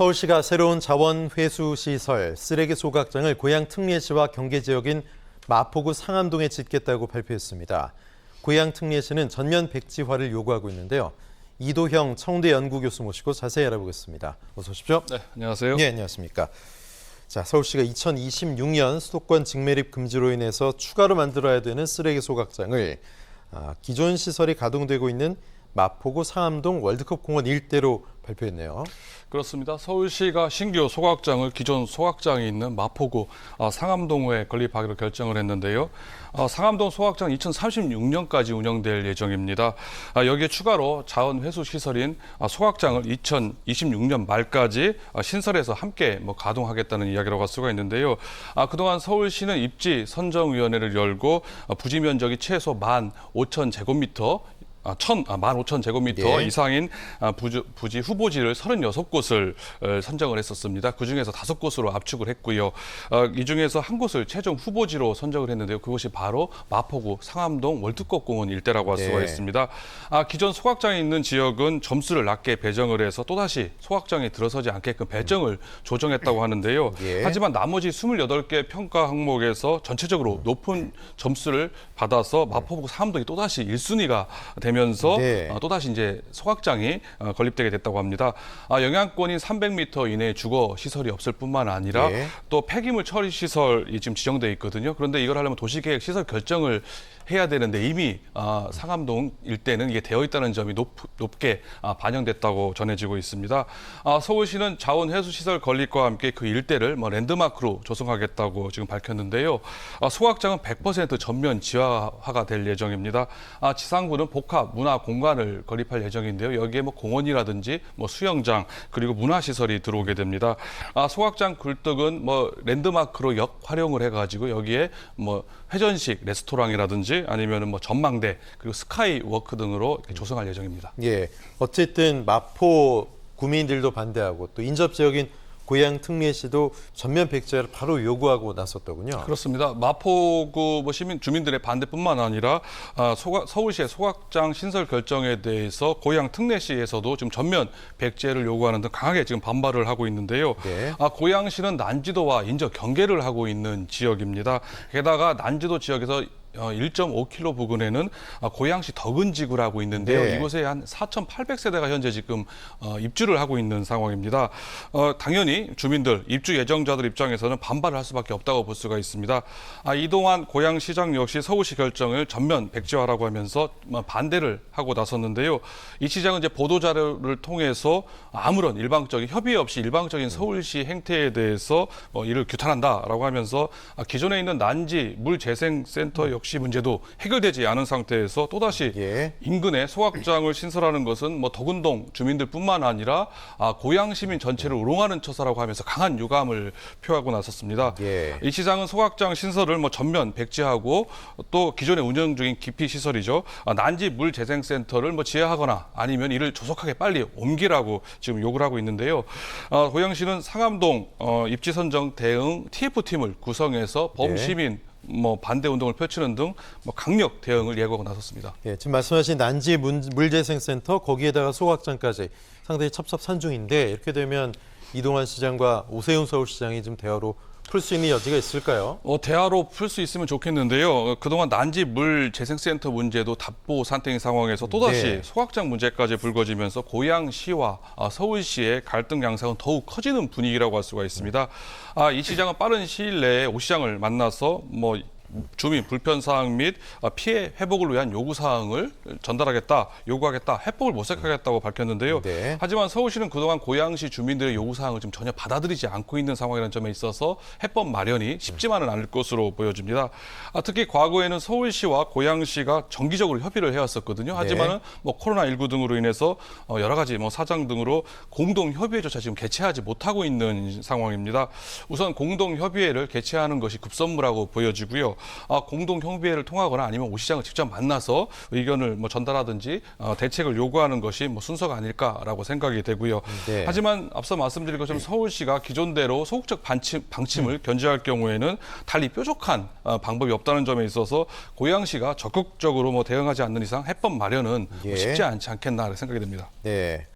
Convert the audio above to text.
서울시가 새로운 자원 회수 시설 쓰레기 소각장을 고양 특례시와 경계 지역인 마포구 상암동에 짓겠다고 발표했습니다. 고양 특례시는 전면 백지화를 요구하고 있는데요. 이도형 청대 연구교수 모시고 자세히 알아보겠습니다. 어서 오십시오. 네, 안녕하세요. 네, 안녕하십니까. 자, 서울시가 2026년 수도권 직매립 금지로 인해서 추가로 만들어야 되는 쓰레기 소각장을 아, 기존 시설이 가동되고 있는 마포구 상암동 월드컵 공원 일대로 발표했네요. 그렇습니다. 서울시가 신규 소각장을 기존 소각장이 있는 마포구 아, 상암동에 건립하기로 결정을 했는데요. 아, 상암동 소각장 2036년까지 운영될 예정입니다. 아, 여기에 추가로 자원 회수 시설인 아, 소각장을 2026년 말까지 아, 신설해서 함께 뭐 가동하겠다는 이야기라고 할 수가 있는데요. 아, 그동안 서울시는 입지 선정위원회를 열고 아, 부지 면적이 최소 1만 5천 제곱미터 아, 천, 아, 15,000제곱미터 예. 이상인 아, 부지, 부지 후보지를 36곳을 어, 선정을 했었습니다. 그 중에서 다섯 곳으로 압축을 했고요. 어, 이 중에서 한 곳을 최종 후보지로 선정을 했는데요. 그것이 바로 마포구 상암동 월드컵공원 일대라고 할 수가 네. 있습니다. 아, 기존 소각장이 있는 지역은 점수를 낮게 배정을 해서 또다시 소각장이 들어서지 않게끔 배정을 조정했다고 하는데요. 예. 하지만 나머지 28개 평가 항목에서 전체적으로 높은 점수를 받아서 마포구 상암동이 또다시 1순위가 되면서 네. 어, 또다시 이제 소각장이 어, 건립되게 됐다고 합니다. 아, 영향권인 300m 이내에 주거 시설이 없을 뿐만 아니라 네. 또 폐기물 처리 시설이 지금 지정돼 있거든요. 그런데 이걸 하려면 도시계획 시설 결정을 해야 되는데 이미 아, 상암동 일대는 이게 되어 있다는 점이 높, 아, 반영됐다고 전해지고 있습니다. 아, 서울시는 자원 회수 시설 건립과 함께 그 일대를 뭐 랜드마크로 조성하겠다고 지금 밝혔는데요. 아, 소각장은 100% 전면 지하화가 될 예정입니다. 아, 지상구는 복합 문화 공간을 건립할 예정인데요. 여기에 뭐 공원이라든지 뭐 수영장 그리고 문화 시설이 들어오게 됩니다. 아, 소각장 굴뚝은 뭐 랜드마크로 역 활용을 해가지고 여기에 뭐 회전식 레스토랑이라든지 아니면은 뭐 전망대 그리고 스카이 워크 등으로 조성할 예정입니다. 예, 어쨌든 마포 구민들도 반대하고 또 인접 지역인 고양 특례시도 전면 백지화를 바로 요구하고 나섰더군요. 그렇습니다. 마포구 뭐 시민 주민들의 반대뿐만 아니라 아, 소각, 서울시의 소각장 신설 결정에 대해서 고양 특례시에서도 지금 전면 백제를 요구하는 등 강하게 지금 반발을 하고 있는데요. 네. 아, 고양시는 난지도와 인접 경계를 하고 있는 지역입니다. 게다가 난지도 지역에서 어, 1.5km 부근에는 아, 고양시 덕은지구를 하고 있는데요. 네. 이곳에 한 4,800세대가 현재 지금 어, 입주를 하고 있는 상황입니다. 어, 당연히 주민들, 입주 예정자들 입장에서는 반발을 할 수밖에 없다고 볼 수가 있습니다. 아, 이동안 고양시장 역시 서울시 결정을 전면 백지화라고 하면서 뭐 반대를 하고 나섰는데요. 이 시장은 이제 보도 자료를 통해서 아무런 일방적인 협의 없이 일방적인 서울시 행태에 대해서 어, 이를 규탄한다라고 하면서 아, 기존에 있는 난지 물재생센터 역시 문제도 해결되지 않은 상태에서 또다시 예. 인근에 소각장을 신설하는 것은 뭐 덕운동 주민들뿐만 아니라 아, 고양 시민 전체를 우롱하는 처사라고 하면서 강한 유감을 표하고 나섰습니다. 예. 이 시장은 소각장 신설을 뭐 전면 백지하고 또 기존에 운영 중인 기피 시설이죠. 아, 난지 물 재생센터를 뭐 지하하거나 아니면 이를 조속하게 빨리 옮기라고 지금 요구를 하고 있는데요. 아, 고양시는 상암동 어, 입지 선정 대응 TF 팀을 구성해서 범시민 뭐 반대 운동을 펼치는 등 뭐 강력 대응을 예고하고 나섰습니다. 예, 지금 말씀하신 난지 문- 물재생센터 거기에다가 소각장까지 상당히 첩첩산중인데 이렇게 되면 이동환 시장과 오세훈 서울시장이 좀 대화로 풀 수 있는 여지가 있을까요? 어, 대화로 풀 수 있으면 좋겠는데요. 어, 그동안 난지 물 재생센터 문제도 답보 산땡 상황에서 또다시 네. 소각장 문제까지 불거지면서 고양시와 아, 서울시의 갈등 양상은 더욱 커지는 분위기라고 할 수가 있습니다. 아, 이 시장은 빠른 시일 내에 오 시장을 만나서 뭐 주민 불편 사항 및 아, 피해 회복을 위한 요구 사항을 전달하겠다, 요구하겠다, 해법을 모색하겠다고 밝혔는데요. 네. 하지만 서울시는 그동안 고양시 주민들의 요구 사항을 지금 전혀 받아들이지 않고 있는 상황이라는 점에 있어서 해법 마련이 쉽지만은 않을 것으로 보여집니다. 아, 특히 과거에는 서울시와 고양시가 정기적으로 협의를 해왔었거든요. 하지만은 뭐 코로나 19 등으로 인해서 어, 여러 가지 뭐 사정 등으로 공동 협의회조차 지금 개최하지 못하고 있는 상황입니다. 우선 공동 협의회를 개최하는 것이 급선무라고 보여지고요. 아, 공동 협의회를 통하거나 아니면 오 시장을 직접 만나서 의견을 뭐 전달하든지 어, 대책을 요구하는 것이 뭐 순서가 아닐까라고 생각이 되고요. 네. 하지만 앞서 말씀드린 것처럼 서울시가 기존대로 소극적 방침, 방침을 견제할 경우에는 달리 뾰족한 어, 방법이 없다는 점에 있어서 고양시가 적극적으로 뭐 대응하지 않는 이상 해법 마련은 뭐 예. 쉽지 않지 않겠나 생각이 됩니다. 네.